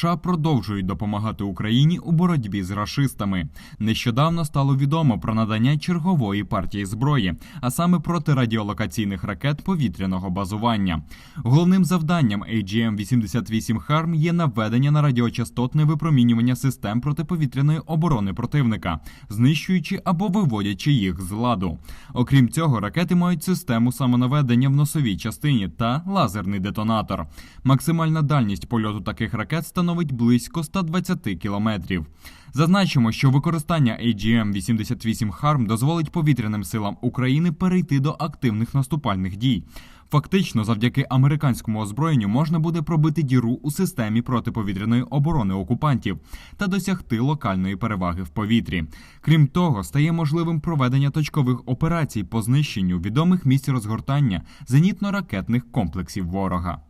США продовжують допомагати Україні у боротьбі з рашистами. Нещодавно стало відомо про надання чергової партії зброї, а саме протирадіолокаційних ракет повітряного базування. Головним завданням AGM-88 HARM є наведення на радіочастотне випромінювання систем протиповітряної оборони противника, знищуючи або виводячи їх з ладу. Окрім цього, ракети мають систему самонаведення в носовій частині та лазерний детонатор. Максимальна дальність польоту таких ракет становить близько 120 кілометрів. Зазначимо, що використання AGM-88 HARM дозволить повітряним силам України перейти до активних наступальних дій. Фактично, завдяки американському озброєнню можна буде пробити діру у системі протиповітряної оборони окупантів та досягти локальної переваги в повітрі. Крім того, стає можливим проведення точкових операцій по знищенню відомих місць розгортання зенітно-ракетних комплексів ворога.